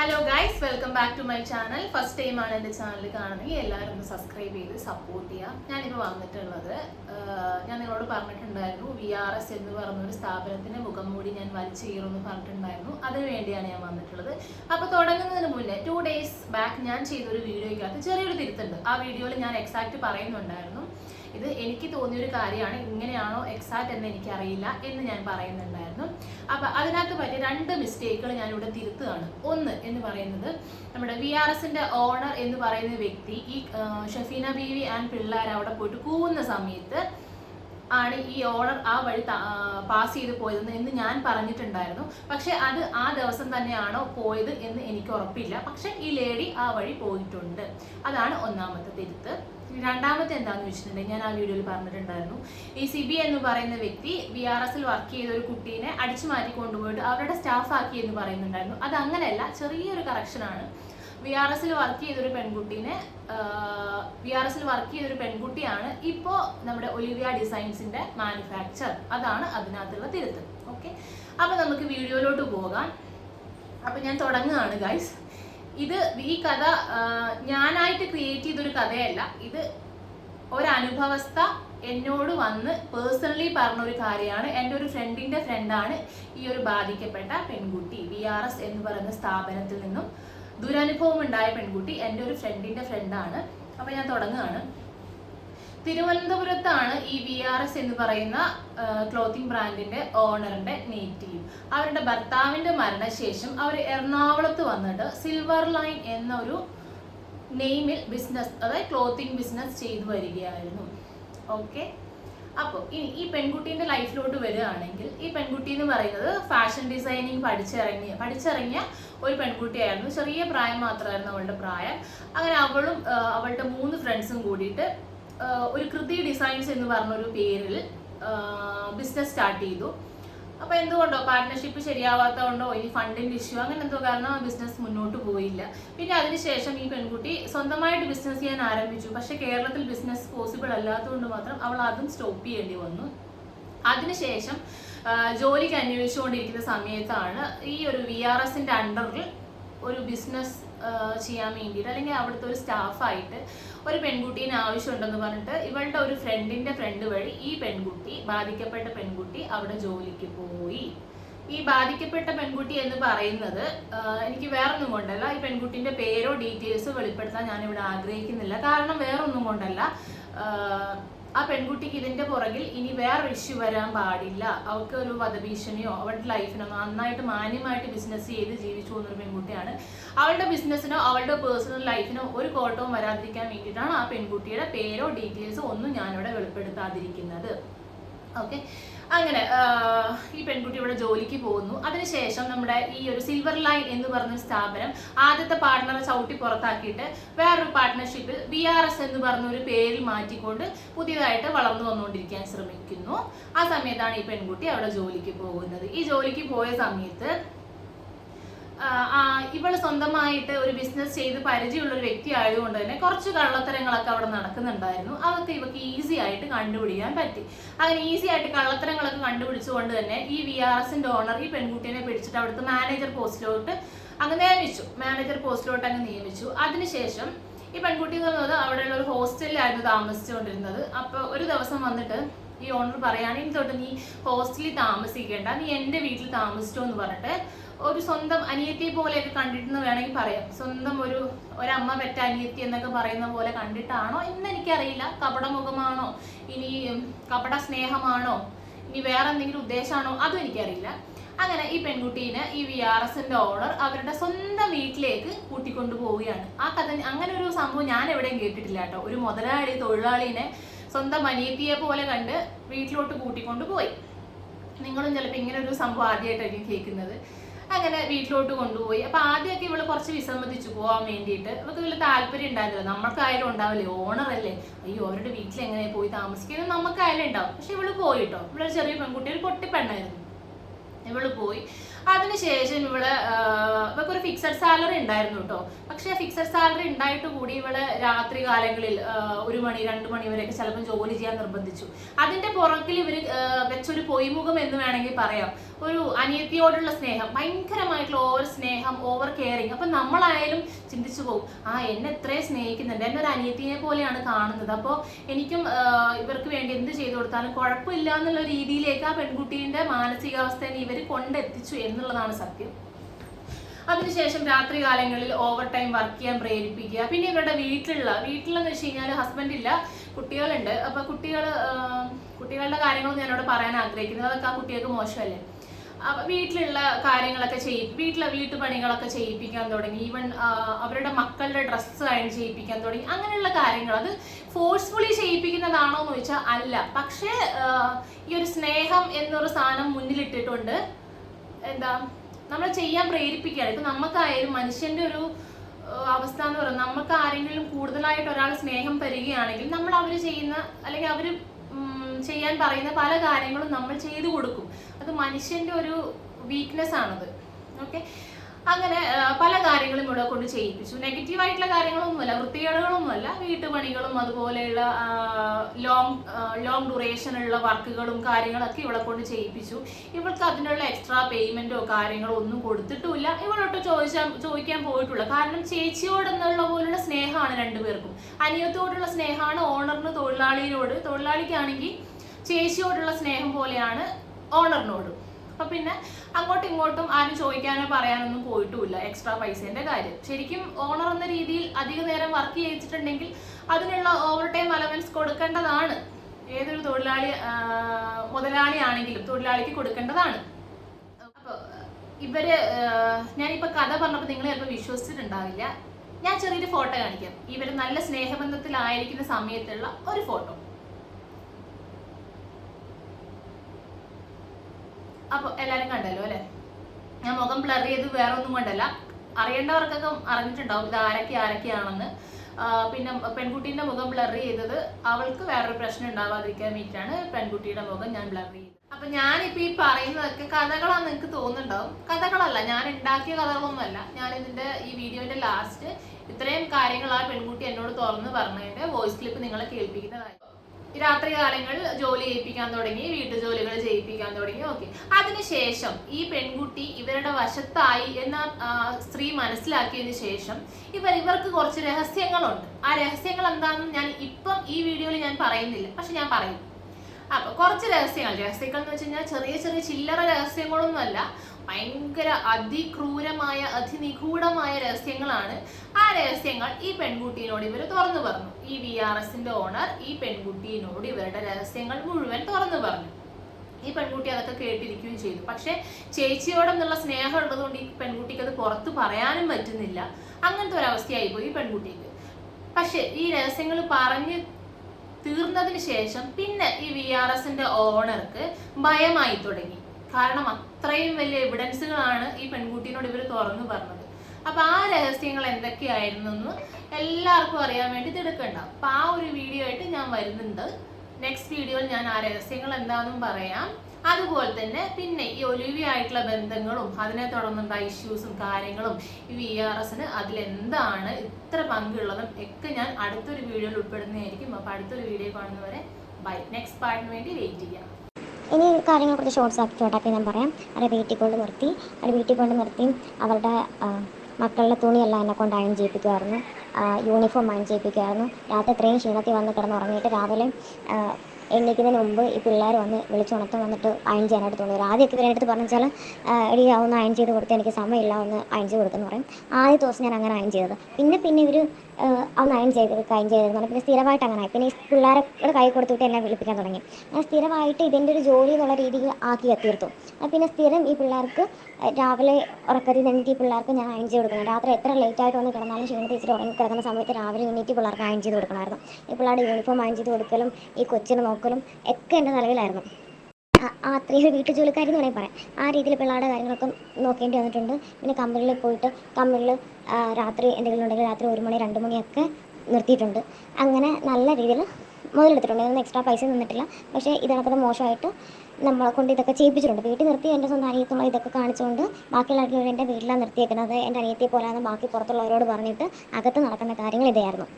Hello guys welcome back to my channel first time ആണ് എന്റെ channel കാണുന്നെങ്കിൽ എല്ലാവരും ഒന്ന് സബ്സ്ക്രൈബ് ചെയ്ത് സപ്പോർട്ട് ചെയ്യാം ഞാനിപ്പോൾ വന്നിട്ടുള്ളത് ഞാൻ നിങ്ങളോട് പറഞ്ഞിട്ടുണ്ടായിരുന്നു വി ആർ എസ് എന്ന് പറഞ്ഞൊരു സ്ഥാപനത്തിന്റെ മുഖം മൂടി ഞാൻ വലിച്ചു കീറുമെന്ന് പറഞ്ഞിട്ടുണ്ടായിരുന്നു. അതിനു വേണ്ടിയാണ് ഞാൻ വന്നിട്ടുള്ളത്. അപ്പോൾ തുടങ്ങുന്നതിന് മുന്നേ ടു ഡേയ്സ് ബാക്ക് ഞാൻ ചെയ്തൊരു വീഡിയോയ്ക്കകത്ത് ചെറിയൊരു തിരുത്തുണ്ട്. ആ വീഡിയോയിൽ ഞാൻ എക്സാക്റ്റ് പറയുന്നുണ്ടായിരുന്നു. ഇത് എനിക്ക് തോന്നിയൊരു കാര്യമാണ്. ഇങ്ങനെയാണോ എക്സാക്റ്റ് എന്ന് എനിക്കറിയില്ല എന്ന് ഞാൻ പറയുന്നുണ്ടായിരുന്നു. അപ്പൊ അതിനകത്ത് പറ്റിയ രണ്ട് മിസ്റ്റേക്കുകൾ ഞാനിവിടെ തിരുത്തുകയാണ്. ഒന്ന് എന്ന് പറയുന്നത് നമ്മുടെ വി ആർ എസിന്റെ ഓണർ എന്ന് പറയുന്ന വ്യക്തി ഈ ഷഫീന ബീവി ആൻഡ് പിള്ളേർ അവിടെ പോയിട്ട് കൂവുന്ന സമയത്ത് ആണ് ഈ ഓണർ ആ വഴി പാസ് ചെയ്ത് പോയതെന്ന് എന്ന് ഞാൻ പറഞ്ഞിട്ടുണ്ടായിരുന്നു. പക്ഷെ അത് ആ ദിവസം തന്നെയാണോ പോയത് എന്ന് എനിക്ക് ഉറപ്പില്ല. പക്ഷെ ഈ ലേഡി ആ വഴി പോയിട്ടുണ്ട്. അതാണ് ഒന്നാമത്തെ തിരുത്ത്. രണ്ടാമത്തെ എന്താണെന്ന് വെച്ചിട്ടുണ്ടെങ്കിൽ ഞാൻ ആ വീഡിയോയിൽ പറഞ്ഞിട്ടുണ്ടായിരുന്നു. ഈ സിബി എന്ന് പറയുന്ന വ്യക്തി വി ആർ എസിൽ വർക്ക് ചെയ്ത ഒരു കുട്ടീനെ അടിച്ചു മാറ്റി കൊണ്ടുപോയിട്ട് അവരുടെ സ്റ്റാഫ് ആക്കി എന്ന് പറയുന്നുണ്ടായിരുന്നു. അത് അങ്ങനെയല്ല ചെറിയൊരു കറക്ഷനാണ് വി ആർ എസിൽ വർക്ക് ചെയ്തൊരു പെൺകുട്ടീനെ വി ആർ എസിൽ വർക്ക് ചെയ്തൊരു പെൺകുട്ടിയാണ് ഇപ്പോൾ നമ്മുടെ ഒലിവിയ ഡിസൈൻസിന്റെ മാനുഫാക്ചർ. അതാണ് അതിനകത്തുള്ള തിരുത്ത് ഓക്കെ? അപ്പൊ നമുക്ക് വീഡിയോയിലോട്ട് പോകാം. അപ്പൊ ഞാൻ തുടങ്ങുകയാണ് ഗൈസ് ഇത് ഈ കഥ ഞാനായിട്ട് ക്രിയേറ്റ് ചെയ്തൊരു കഥയല്ല. ഇത് ഒരനുഭവസ്ഥ എന്നോട് വന്ന് പേഴ്സണലി പറഞ്ഞ ഒരു കാര്യമാണ്. എന്റെ ഒരു ഫ്രണ്ടിന്റെ ഫ്രണ്ടാണ് ഈ ഒരു ബാധിക്കപ്പെട്ട പെൺകുട്ടി. വി ആർ എസ് എന്ന് പറയുന്ന സ്ഥാപനത്തിൽ നിന്നും ദുരനുഭവം ഉണ്ടായ പെൺകുട്ടി എന്റെ ഒരു ഫ്രണ്ടിന്റെ ഫ്രണ്ടാണ് അപ്പോൾ ഞാൻ തുടങ്ങുകയാണ്. തിരുവനന്തപുരത്താണ് ഈ വി ആർ എസ് എന്ന് പറയുന്ന ക്ലോത്തിങ് ബ്രാൻഡിന്റെ ഓണറിന്റെ നേറ്റീവ് അവരുടെ ഭർത്താവിന്റെ മരണശേഷം അവർ എറണാകുളത്ത് വന്നിട്ട് സിൽവർ ലൈൻ എന്നൊരു നെയിമിൽ ബിസിനസ് അതായത് ക്ലോത്തിങ് ബിസിനസ് ചെയ്തു വരികയായിരുന്നു. ഓക്കെ അപ്പോൾ ഇനി ഈ പെൺകുട്ടീന്റെ ലൈഫിലോട്ട് വരികയാണെങ്കിൽ ഈ പെൺകുട്ടി എന്ന് പറയുന്നത് ഫാഷൻ ഡിസൈനിങ് പഠിച്ചിറങ്ങിയ പഠിച്ചിറങ്ങിയ ഒരു പെൺകുട്ടിയായിരുന്നു. ചെറിയ പ്രായം മാത്രമായിരുന്നു അവളുടെ പ്രായം. അങ്ങനെ അവളും അവളുടെ മൂന്ന് ഫ്രണ്ട്സും കൂടിയിട്ട് ഒരു കൃതി ഡിസൈൻസ് എന്ന് പറഞ്ഞൊരു പേരിൽ ബിസിനസ് സ്റ്റാർട്ട് ചെയ്തു. അപ്പോൾ എന്തുകൊണ്ടോ പാർട്ട്ണർഷിപ്പ് ശരിയാവാത്തതുകൊണ്ടോ ഈ ഫണ്ടിന്റെ ഇഷ്യൂ അങ്ങനെ എന്തോ കാരണം ആ ബിസിനസ് മുന്നോട്ട് പോയില്ല. പിന്നെ അതിനുശേഷം ഈ പെൺകുട്ടി സ്വന്തമായിട്ട് ബിസിനസ് ചെയ്യാൻ ആരംഭിച്ചു. പക്ഷേ കേരളത്തിൽ ബിസിനസ് പോസിബിൾ അല്ലാത്തതുകൊണ്ട് മാത്രം അവൾ അതും സ്റ്റോപ്പ് ചെയ്യേണ്ടി വന്നു. അതിനുശേഷം ജോലിക്ക് അന്വേഷിച്ചുകൊണ്ടിരിക്കുന്ന സമയത്താണ് ഈ ഒരു വി ആർ എസിന്റെ അണ്ടറിൽ ഒരു ബിസിനസ് ചെയ്യാൻ വേണ്ടിയിട്ട് അല്ലെങ്കിൽ അവിടുത്തെ ഒരു സ്റ്റാഫായിട്ട് ഒരു പെൺകുട്ടീനെ ആവശ്യമുണ്ടെന്ന് പറഞ്ഞിട്ട് ഇവളുടെ ഒരു ഫ്രണ്ടിന്റെ ഫ്രണ്ട് വഴി ഈ പെൺകുട്ടി ബാധിക്കപ്പെട്ട പെൺകുട്ടി അവിടെ ജോലിക്ക് പോയി. ഈ ബാധിക്കപ്പെട്ട പെൺകുട്ടി എന്ന് പറയുന്നത് എനിക്ക് വേറൊന്നും കൊണ്ടല്ല. ഈ പെൺകുട്ടിന്റെ പേരോ ഡീറ്റെയിൽസോ വെളിപ്പെടുത്താൻ ഞാൻ ഇവിടെ ആഗ്രഹിക്കുന്നില്ല. കാരണം വേറൊന്നും കൊണ്ടല്ല. ആ, പെൺകുട്ടിക്ക് ഇതിന്റെ പുറകിൽ ഇനി വേറെ ഇഷ്യൂ വരാൻ പാടില്ല. അവൾക്ക് ഒരു വധഭീഷണിയോ അവളുടെ ലൈഫിനോ നന്നായിട്ട് മാന്യമായിട്ട് ബിസിനസ് ചെയ്ത് ജീവിച്ചു പോകുന്ന ഒരു പെൺകുട്ടിയാണ്. അവളുടെ ബിസിനസ്സിനോ അവളുടെ പേഴ്സണൽ ലൈഫിനോ ഒരു കോട്ടവും വരാതിരിക്കാൻ വേണ്ടിയിട്ടാണ് ആ പെൺകുട്ടിയുടെ പേരോ ഡീറ്റെയിൽസോ ഒന്നും ഞാനിവിടെ വെളിപ്പെടുത്താതിരിക്കുന്നത്. ഓക്കെ അങ്ങനെ ഈ പെൺകുട്ടി ഇവിടെ ജോലിക്ക് പോകുന്നു. അതിനുശേഷം നമ്മുടെ ഈ ഒരു സിൽവർ ലൈൻ എന്ന് പറഞ്ഞ സ്ഥാപനം ആദ്യത്തെ പാർട്ട്ണറെ ചവിട്ടി പുറത്താക്കിയിട്ട് വേറൊരു പാർട്ട്ണർഷിപ്പിൽ ബി ആർ എസ് എന്ന് പറഞ്ഞ ഒരു പേരിൽ മാറ്റിക്കൊണ്ട് പുതിയതായിട്ട് വളർന്നു വന്നുകൊണ്ടിരിക്കാൻ ശ്രമിക്കുന്നു. ആ സമയത്താണ് ഈ പെൺകുട്ടി അവിടെ ജോലിക്ക് പോകുന്നത്. ഈ ജോലിക്ക് പോയ സമയത്ത് ഇവൾ സ്വന്തമായിട്ട് ഒരു ബിസിനസ് ചെയ്ത് പരിചയമുള്ള ഒരു വ്യക്തി ആയതുകൊണ്ട് തന്നെ കുറച്ച് കള്ളത്തരങ്ങളൊക്കെ അവിടെ നടക്കുന്നുണ്ടായിരുന്നു. അതൊക്കെ ഇവക്ക് ഈസി ആയിട്ട് കണ്ടുപിടിക്കാൻ പറ്റി. അങ്ങനെ ഈസി ആയിട്ട് കള്ളത്തരങ്ങളൊക്കെ കണ്ടുപിടിച്ചുകൊണ്ട് തന്നെ ഈ വി ആർ എസിന്റെ ഓണർ ഈ പെൺകുട്ടിയെ പിടിച്ചിട്ട് അവിടുത്തെ മാനേജർ പോസ്റ്റിലോട്ട് അങ്ങ് നിയമിച്ചു. മാനേജർ പോസ്റ്റിലോട്ട് അങ്ങ് നിയമിച്ചു. അതിനുശേഷം ഈ പെൺകുട്ടി എന്ന് പറയുന്നത് അവിടെയുള്ള ഒരു ഹോസ്റ്റലിലായിരുന്നു താമസിച്ചുകൊണ്ടിരുന്നത്. അപ്പോൾ ഒരു ദിവസം വന്നിട്ട് ഈ ഓണർ പറയാണ് ഇനി തൊട്ട് നീ ഹോസ്റ്റലിൽ താമസിക്കേണ്ട. നീ എന്റെ വീട്ടിൽ താമസിച്ചോ എന്ന് പറഞ്ഞിട്ട് ഒരു സ്വന്തം അനിയത്തി പോലെയൊക്കെ കണ്ടിട്ടെന്ന് വേണമെങ്കിൽ പറയാം. സ്വന്തം ഒരു ഒരമ്മ പെറ്റ അനിയത്തി എന്നൊക്കെ പറയുന്ന പോലെ കണ്ടിട്ടാണോ? എന്ന് എനിക്കറിയില്ല. കപട മുഖമാണോ ഇനി കപട സ്നേഹമാണോ? ഇനി വേറെ എന്തെങ്കിലും ഉദ്ദേശമാണോ? അതും എനിക്കറിയില്ല. അങ്ങനെ ഈ പെൺകുട്ടീനെ ഈ വി ആർ എസിന്റെ ഓണർ അവരുടെ സ്വന്തം വീട്ടിലേക്ക് കൂട്ടിക്കൊണ്ടു പോവുകയാണ്. ആ കഥ അങ്ങനെ ഒരു സംഭവം ഞാൻ എവിടെയും കേട്ടിട്ടില്ല കേട്ടോ. ഒരു മുതലാളി തൊഴിലാളിനെ സ്വന്തം അനിയത്തിയെ പോലെ കണ്ട് വീട്ടിലോട്ട് കൂട്ടിക്കൊണ്ടു പോയി. നിങ്ങളും ചിലപ്പോൾ ഇങ്ങനെ ഒരു സംഭവം ആദ്യമായിട്ടായിരിക്കും കേൾക്കുന്നത്. അങ്ങനെ വീട്ടിലോട്ട് കൊണ്ടുപോയി. അപ്പൊ ആദ്യമൊക്കെ ഇവൾ കുറച്ച് വിസമ്മതിച്ചു പോകാൻ വേണ്ടിയിട്ട് ഇവർക്ക് വലിയ താല്പര്യം ഉണ്ടായിരുന്നില്ല. നമ്മൾക്കായാലും ഉണ്ടാവില്ലേ? ഓണർ അല്ലേ അയ്യോ അവരുടെ വീട്ടിൽ എങ്ങനെ പോയി താമസിക്കുന്നത് നമുക്കായാലും ഉണ്ടാവും. പക്ഷെ ഇവൾ പോയിട്ടോ. ഇവിടെ ചെറിയ പെൺകുട്ടി ഒരു പൊട്ടിപ്പെണ്ണായിരുന്നു. ഇവൾ പോയി. അതിനുശേഷം ഇവൾ ഇവൾക്ക് ഒരു ഫിക്സഡ് സാലറി ഉണ്ടായിരുന്നു കേട്ടോ. പക്ഷെ ഫിക്സഡ് സാലറി ഉണ്ടായിട്ട് കൂടി ഇവൾ രാത്രി കാലങ്ങളിൽ ഒരു മണി രണ്ട് മണി വരെയൊക്കെ ചിലപ്പോൾ ജോലി ചെയ്യാൻ നിർബന്ധിച്ചു. അതിന്റെ പുറകിൽ ഇവർ വെച്ചൊരു പൊയ്മുഖം എന്ന് വേണമെങ്കിൽ പറയാം. ഒരു അനിയത്തിയോടുള്ള സ്നേഹം ഭയങ്കരമായിട്ടുള്ള ഓവർ സ്നേഹം ഓവർ കെയറിങ് അപ്പം നമ്മളായാലും ചിന്തിച്ചു പോകും ആ എന്നെ ഇത്രയും സ്നേഹിക്കുന്നുണ്ട്. എന്നെ ഒരു പോലെയാണ് കാണുന്നത്. അപ്പോൾ എനിക്കും ഇവർക്ക് വേണ്ടി എന്ത് ചെയ്തു കൊടുത്താലും കുഴപ്പമില്ല എന്നുള്ള രീതിയിലേക്ക് ആ പെൺകുട്ടീന്റെ മാനസികാവസ്ഥയെ ഇവർ കൊണ്ടെത്തിച്ചു എന്നുള്ളതാണ് സത്യം. അതിനുശേഷം രാത്രി കാലങ്ങളിൽ ഓവർ ടൈം വർക്ക് ചെയ്യാൻ പ്രേരിപ്പിക്കുക. പിന്നെ ഇവരുടെ വീട്ടിലുള്ള വീട്ടിലെന്ന് വെച്ച് കഴിഞ്ഞാൽ ഹസ്ബൻഡ് ഇല്ല കുട്ടികളുണ്ട്. അപ്പൊ കുട്ടികൾ കുട്ടികളുടെ കാര്യങ്ങളൊന്നും ഞാനോട് പറയാൻ ആഗ്രഹിക്കുന്നത് അതൊക്കെ ആ കുട്ടികൾക്ക് മോശമല്ലേ? വീട്ടിലുള്ള കാര്യങ്ങളൊക്കെ ചെയ്യി വീട്ടിലെ വീട്ടുപണികളൊക്കെ ചെയ്യിപ്പിക്കാൻ തുടങ്ങി ഈവൻ അവരുടെ മക്കളുടെ ഡ്രസ്സ് അയൺ ചെയ്യിപ്പിക്കാൻ തുടങ്ങി അങ്ങനെയുള്ള കാര്യങ്ങൾ. അത് ഫോഴ്സ്ഫുള്ളി ചെയ്യിപ്പിക്കുന്നതാണോ എന്ന് ചോദിച്ചാൽ അല്ല. പക്ഷേ ഈ ഒരു സ്നേഹം എന്നൊരു സാധനം മുന്നിലിട്ടിട്ടുണ്ട്. എന്താ നമ്മൾ ചെയ്യാൻ പ്രേരിപ്പിക്കുകയാണ്. ഇപ്പം നമുക്കായാലും മനുഷ്യന്റെ ഒരു അവസ്ഥ എന്ന് പറയുന്നത് നമുക്ക് ആരെങ്കിലും കൂടുതലായിട്ട് ഒരാൾ സ്നേഹം തരികയാണെങ്കിൽ നമ്മൾ അവർ ചെയ്യുന്ന അല്ലെങ്കിൽ അവർ ചെയ്യാൻ പറയുന്ന പല കാര്യങ്ങളും നമ്മൾ ചെയ്തു കൊടുക്കും. അത് മനുഷ്യന്റെ ഒരു വീക്ക്നെസ് ആണത്. ഓക്കെ അങ്ങനെ പല കാര്യങ്ങളും ഇവിടെ കൊണ്ട് ചെയ്യിപ്പിച്ചു. നെഗറ്റീവ് ആയിട്ടുള്ള കാര്യങ്ങളൊന്നുമല്ല വൃത്തികേടുകളൊന്നുമല്ല. വീട്ടുപണികളും അതുപോലെയുള്ള ലോങ് ലോങ് ഡ്യൂറേഷൻ ഉള്ള വർക്കുകളും കാര്യങ്ങളൊക്കെ ഇവിടെ കൊണ്ട് ചെയ്യിപ്പിച്ചു. ഇവൾക്ക് അതിനുള്ള എക്സ്ട്രാ പേയ്മെന്റോ കാര്യങ്ങളോ ഒന്നും കൊടുത്തിട്ടുമില്ല. ഇവളോട്ട് ചോദിച്ചാൽ ചോദിക്കാൻ പോയിട്ടുള്ള. കാരണം ചേച്ചിയോട് എന്നുള്ള പോലുള്ള സ്നേഹമാണ് രണ്ടുപേർക്കും. അനിയത്തോടുള്ള സ്നേഹമാണ് ഓണറിന് തൊഴിലാളിയോട്. തൊഴിലാളിക്കാണെങ്കിൽ ചേച്ചിയോടുള്ള സ്നേഹം പോലെയാണ് ഓണറിനോടും. അപ്പൊ പിന്നെ അങ്ങോട്ടും ഇങ്ങോട്ടും ആരും ചോദിക്കാനോ പറയാനൊന്നും പോയിട്ടുമില്ല എക്സ്ട്രാ പൈസേന്റെ കാര്യം. ശരിക്കും ഓണർ എന്ന രീതിയിൽ അധിക നേരം വർക്ക് ചെയ്തിട്ടുണ്ടെങ്കിൽ അതിനുള്ള ഓവർ ടൈം അലവൻസ് കൊടുക്കേണ്ടതാണ്. ഏതൊരു തൊഴിലാളി മുതലാളി ആണെങ്കിലും തൊഴിലാളിക്ക് കൊടുക്കേണ്ടതാണ്. അപ്പോൾ ഇവർ ഞാനിപ്പോ കഥ പറഞ്ഞപ്പോൾ നിങ്ങൾ ചിലപ്പോൾ വിശ്വസിച്ചിട്ടുണ്ടാവില്ല. ഞാൻ ചെറിയൊരു ഫോട്ടോ കാണിക്കാം. ഇവർ നല്ല സ്നേഹബന്ധത്തിലായിരിക്കുന്ന സമയത്തുള്ള ഒരു ഫോട്ടോ അപ്പൊ എല്ലാരും കണ്ടല്ലോ അല്ലെ? ഞാൻ മുഖം ബ്ലർ ചെയ്ത് വേറെ ഒന്നും കൊണ്ടല്ല. അറിയേണ്ടവർക്കൊക്കെ അറിഞ്ഞിട്ടുണ്ടാവും ഇത് ആരൊക്കെ ആരൊക്കെയാണെന്ന്. പിന്നെ പെൺകുട്ടീന്റെ മുഖം ബ്ലർ ചെയ്തത് അവൾക്ക് വേറൊരു പ്രശ്നം ഉണ്ടാവാതിരിക്കാൻ വേണ്ടിയിട്ടാണ് പെൺകുട്ടിയുടെ മുഖം ഞാൻ ബ്ലർ ചെയ്തത്. അപ്പൊ ഞാനിപ്പോ ഈ പറയുന്നതൊക്കെ കഥകളാന്ന് നിങ്ങൾക്ക് തോന്നുന്നുണ്ടാവും. കഥകളല്ല ഞാൻ ഉണ്ടാക്കിയ കഥകളൊന്നുമല്ല. ഞാൻ ഇതിന്റെ ഈ വീഡിയോന്റെ ലാസ്റ്റ് ഇത്രയും കാര്യങ്ങൾ ആ പെൺകുട്ടി എന്നോട് തുറന്ന് പറഞ്ഞതിന്റെ വോയിസ് ക്ലിപ്പ് നിങ്ങളെ കേൾപ്പിക്കുന്നതായിരിക്കും. രാത്രി കാലങ്ങളിൽ ജോലി ചെയ്യിപ്പിക്കാൻ തുടങ്ങി വീട്ടു ജോലികൾ ചെയ്യിപ്പിക്കാൻ തുടങ്ങി ഓക്കെ അതിനുശേഷം ഈ പെൺകുട്ടി ഇവരുടെ വശത്തായി എന്ന സ്ത്രീ മനസ്സിലാക്കിയതിനു ശേഷം ഇവർ ഇവർക്ക് കുറച്ച് രഹസ്യങ്ങളുണ്ട്. ആ രഹസ്യങ്ങൾ എന്താണെന്ന് ഞാൻ ഇപ്പം ഈ വീഡിയോയിൽ ഞാൻ പറയുന്നില്ല പക്ഷെ ഞാൻ പറയും. അപ്പൊ കുറച്ച് രഹസ്യങ്ങൾ രഹസ്യങ്ങൾ എന്ന് വെച്ച് കഴിഞ്ഞാൽ ചെറിയ ചെറിയ ചില്ലറ രഹസ്യങ്ങളൊന്നുമല്ല. ഭയങ്കര അതിക്രൂരമായ അതിനിഗൂഢമായ രഹസ്യങ്ങളാണ് ആ രഹസ്യങ്ങൾ ഈ പെൺകുട്ടിയോട് ഇവർ തുറന്നു പറഞ്ഞു. ഈ വി ആർ എസിന്റെ ഓണർ ഈ പെൺകുട്ടിയോട് ഇവരുടെ രഹസ്യങ്ങൾ മുഴുവൻ തുറന്നു പറഞ്ഞു. ഈ പെൺകുട്ടി അതൊക്കെ കേട്ടിരിക്കുകയും ചെയ്തു. പക്ഷെ ചേച്ചിയോടെന്നുള്ള സ്നേഹം ഉള്ളതുകൊണ്ട് ഈ പെൺകുട്ടിക്ക് അത് പുറത്ത് പറയാനും പറ്റുന്നില്ല. അങ്ങനത്തെ ഒരവസ്ഥയായി പോയി ഈ പെൺകുട്ടിക്ക്. പക്ഷെ ഈ രഹസ്യങ്ങൾ പറഞ്ഞ് തീർന്നതിന് ശേഷം പിന്നെ ഈ വി ആർ എസിന്റെ ഓണർക്ക് ഭയമായി തുടങ്ങി. കാരണം അത്രയും വലിയ എവിഡൻസുകളാണ് ഈ പെൺകുട്ടിയോട് ഇവർ തുറന്നു പറഞ്ഞത്. അപ്പൊ ആ രഹസ്യങ്ങൾ എന്തൊക്കെയായിരുന്നു എന്ന് എല്ലാവർക്കും അറിയാൻ വേണ്ടി തിടുക്കണ്ട അപ്പൊ ആ ഒരു വീഡിയോ ആയിട്ട് ഞാൻ വരുന്നുണ്ട്. നെക്സ്റ്റ് വീഡിയോയിൽ ഞാൻ ആ രഹസ്യങ്ങൾ എന്താണെന്നും പറയാം. അതുപോലെ തന്നെ പിന്നെ ഈ ഒലിവി ആയിട്ടുള്ള ബന്ധങ്ങളും അതിനെ തുടർന്നുണ്ടായ ഇഷ്യൂസും കാര്യങ്ങളും ഈ വി ആർ എസിന് അതിലെന്താണ് ഇത്ര പങ്കുള്ളതും ഒക്കെ ഞാൻ അടുത്തൊരു വീഡിയോയിൽ ഉൾപ്പെടുന്നതായിരിക്കും. അപ്പോൾ അടുത്തൊരു വീഡിയോ കാണുന്നവരെ ബൈ നെക്സ്റ്റ് പാർട്ടിന് വേണ്ടി വെയിറ്റ് ചെയ്യാം. ഇനി കാര്യങ്ങൾ കുറച്ച് ഷോർട്സ് ആക്കി ഷോർട്ടാക്കി ഞാൻ പറയാം. അവരെ വീട്ടിൽ കൊണ്ട് നിർത്തി. അവരെ വീട്ടിൽ കൊണ്ട് നിർത്തി അവരുടെ മക്കളുടെ തുണിയെല്ലാം എന്നെ കൊണ്ട് അയൺ ചെയ്യിപ്പിക്കുമായിരുന്നു യൂണിഫോം അയൺ ചെയ്യിപ്പിക്കുമായിരുന്നു രാത്രി ഇത്രയും ക്ഷീണത്തിൽ വന്ന് കിടന്ന് ഉറങ്ങിയിട്ട് രാവിലെ എണ്ണിക്കുന്നതിന് മുമ്പ് ഈ പിള്ളേർ വന്ന് വിളിച്ചുണർത്ത് വന്നിട്ട് അയൺ ചെയ്യാനായിട്ട് തോന്നി വരും ആദ്യമൊക്കെ ഇവരുടെ അടുത്ത് പറഞ്ഞാൽ എടി ഒന്ന് അയൺ ചെയ്ത് കൊടുത്ത് എനിക്ക് സമയമില്ല ഒന്ന് അയൺ ചെയ്ത് കൊടുക്കുന്നു പറയും. ആദ്യ ദിവസം ഞാൻ അങ്ങനെ അയൺ ചെയ്തത്. പിന്നെ പിന്നെ ഇവർ ഒന്ന് അയൺ ചെയ്ത് കൈൻ ചെയ്തിരുന്നു പിന്നെ സ്ഥിരമായിട്ട് അങ്ങനെ പിന്നെ ഈ പിള്ളേരെ കൈ കൊടുത്തിട്ട് എന്നെ വിളിപ്പിക്കാൻ തുടങ്ങി. ഞാൻ സ്ഥിരമായിട്ട് ഇതിന്റെ ഒരു ജോലി എന്നുള്ള രീതിയിൽ ആക്കി എത്തിയിരുത്തു പിന്നെ സ്ഥിരം ഈ പിള്ളേർക്ക് രാവിലെ ഉറക്കത്തിൽ നിന്നിട്ട് ഈ പിള്ളേർക്ക് ഞാൻ അയൺ ചെയ്ത് രാത്രി എത്ര ലേറ്റ് ആയിട്ട് വന്ന് കിടന്നാലും ക്ഷീണത്തിൽ ഇച്ചിരി ഉറങ്ങി കിടക്കുന്ന സമയത്ത് രാവിലെ എണീറ്റ് പിള്ളേർക്ക് അയൺ ചെയ്ത് കൊടുക്കണമായിരുന്നു. ഈ പിള്ളേരുടെ യൂണിഫോം അയൺ ചെയ്ത് കൊടുക്കലും ഈ കൊച്ചിനെ നോക്കലും ഒക്കെ എന്റെ നിലവിലായിരുന്നു ആ- അത്രയും ഒരു വീട്ടു ജോലിക്കാരി എന്ന് വേണമെങ്കിൽ പറയാം. ആ രീതിയിൽ പിള്ളേരുടെ കാര്യങ്ങളൊക്കെ നോക്കേണ്ടി വന്നിട്ടുണ്ട്. പിന്നെ കമ്പനിയിൽ പോയിട്ട് കമ്പനിയിൽ രാത്രി എന്തെങ്കിലും ഉണ്ടെങ്കിൽ രാത്രി ഒരു മണി രണ്ട് മണിയൊക്കെ നിർത്തിയിട്ടുണ്ട്. അങ്ങനെ നല്ല രീതിയിൽ മുതലെടുത്തിട്ടുണ്ട്. ഇതൊന്നും എക്സ്ട്രാ പൈസ നിന്നിട്ടില്ല. പക്ഷേ ഇതിനകത്ത് മോശമായിട്ട് നമ്മളെ കൊണ്ട് ഇതൊക്കെ ചെയ്യിപ്പിച്ചിട്ടുണ്ട്. വീട്ടിൽ നിർത്തി എന്റെ സ്വന്തം അനിയത്തുള്ള ഇതൊക്കെ കാണിച്ചുകൊണ്ട് ബാക്കിയുള്ളവർ എന്റെ വീട്ടിലാണ് നിർത്തിയേക്കുന്നത്. എന്റെ അനിയത്തിയെ പോലെയാണ് ബാക്കി പുറത്തുള്ളവരോട് പറഞ്ഞിട്ട് അകത്ത് നടക്കുന്ന കാര്യങ്ങൾ ഇതായിരുന്നു.